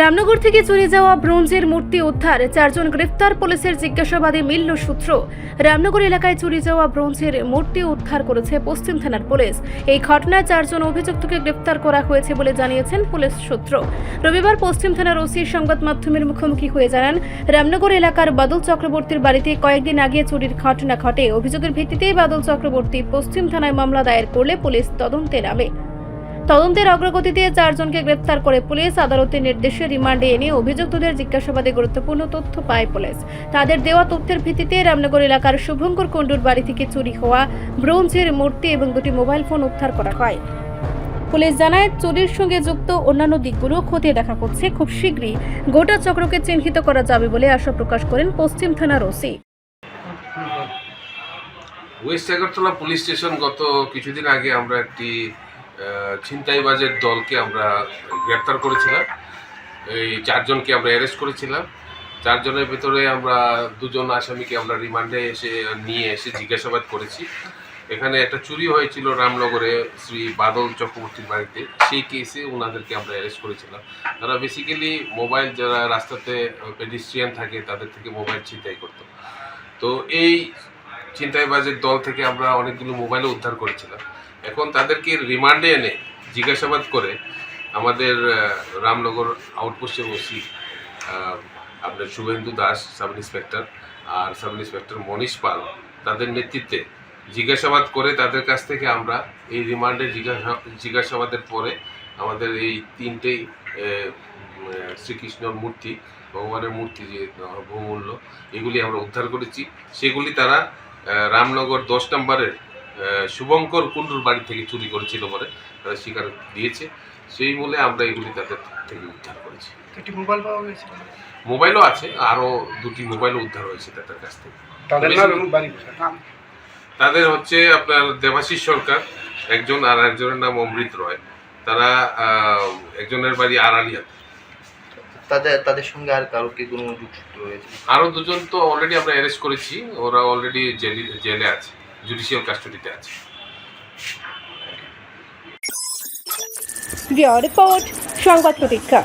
রামনগর থেকে চুরি যাওয়া ব্রোঞ্জের মূর্তি উদ্ধার, চারজন গ্রেফতার, পুলিশের জিজ্ঞাসাবাদে মিলল সূত্র। রামনগর এলাকায় চুরি যাওয়া ব্রোঞ্জের মূর্তি উদ্ধার করেছে পশ্চিম থানার পুলিশ। এই ঘটনায় চারজন অভিযুক্তকে গ্রেফতার করা হয়েছে বলে জানিয়েছেন পুলিশ সূত্র। রবিবার পশ্চিম থানার ওসি সংবাদ মাধ্যমের মুখোমুখি হয়ে জানান, রামনগর এলাকার বাদল চক্রবর্তীর বাড়িতে কয়েকদিন আগে চুরির ঘটনা ঘটে। অভিযোগের ভিত্তিতেই বাদল চক্রবর্তী পশ্চিম থানায় মামলা দায়ের করলে পুলিশ তদন্তে নামে। তদন্তের অগ্রগতিতে চারজনকে গ্রেপ্তার করে পুলিশ আদালতের নির্দেশে রিমান্ডে এনে অভিযুক্তদের জিজ্ঞাসাবাদে গুরুত্বপূর্ণ তথ্য পায় পুলিশ। তাদের দেওয়া তথ্যের ভিত্তিতে রামনগর এলাকার শুভঙ্কর কুণ্ডুর বাড়ি থেকে চুরি হওয়া ব্রোঞ্জের মূর্তি এবং দুটি মোবাইল ফোন উদ্ধার করা হয়। পুলিশ জানায়, চুরির সঙ্গে যুক্ত অন্যান্য দিকগুলো খতিয়ে দেখা করছে খুব শীঘ্রই। গোটা চক্রকে চিহ্নিত করা যাবে বলে আশা প্রকাশ করেন পশ্চিম থানার OC. West Agartala police station গত কিছুদিন আগে আমরা একটি ছিনতাইবাজের দলকে আমরা গ্রেপ্তার করেছিলাম। এই চারজনকে আমরা অ্যারেস্ট করেছিলাম। চারজনের ভেতরে আমরা দুজন আসামিকে আমরা রিমান্ডে এসে নিয়ে এসে জিজ্ঞাসাবাদ করেছি। এখানে একটা চুরি হয়েছিল রামনগরে শ্রী বাদল চক্রবর্তীর বাড়িতে। সেই কেসে ওনাদেরকে আমরা অ্যারেস্ট করেছিলাম। তারা বেসিক্যালি মোবাইল যারা রাস্তাতে পেডিস্ট্রিয়ান থাকে, তাদের থেকে মোবাইল ছিনতাই করতো। তো এই ছিনতাইবাজের দল থেকে আমরা অনেকগুলো মোবাইলও উদ্ধার করেছিলাম। এখন তাদেরকে রিমান্ডে এনে জিজ্ঞাসাবাদ করে আমাদের রামনগর আউটপোস্টের ওসি আপনার শুভেন্দু দাস, সাব ইন্সপেক্টর আর সাব ইন্সপেক্টর মনীষ পাল, তাদের নেতৃত্বে জিজ্ঞাসাবাদ করে তাদের কাছ থেকে আমরা এই রিমান্ডে জিজ্ঞাসা, জিজ্ঞাসাবাদের পরে আমাদের এই তিনটেই শ্রীকৃষ্ণর মূর্তি, ভগবানের মূর্তি যে বহুমূল্য, এগুলি আমরা উদ্ধার করেছি। সেগুলি তারা রামনগর দশ নম্বরের শুভঙ্কর কুণ্ডুর বাড়ি থেকে চুরি করেছিল বলে তারা স্বীকার দিয়েছে। সেই বলে আমরা এগুলি তাদের থেকে উদ্ধার করেছি। মোবাইল পাওয়া গেছে? মোবাইলও আছে আরও দুটি মোবাইলও উদ্ধার হয়েছে তাদের কাছ থেকে। তাদের হচ্ছে আপনার দেবাশিস সরকার একজন আর একজনের নাম অমৃত রয়। তারা একজনের বাড়ি আড়ালিয়াতে তাদের তাদের সঙ্গে আর কারও কি কোনো যুক্ত রয়েছে? আরও দুজন তো অলরেডি আমরা অ্যারেস্ট করেছি ওরা অলরেডি জেলে জেলে আছে। জুডিশিয়াল কাস্টডিতে আছে রিপোর্ট সংবাদ প্রতীক্ষা।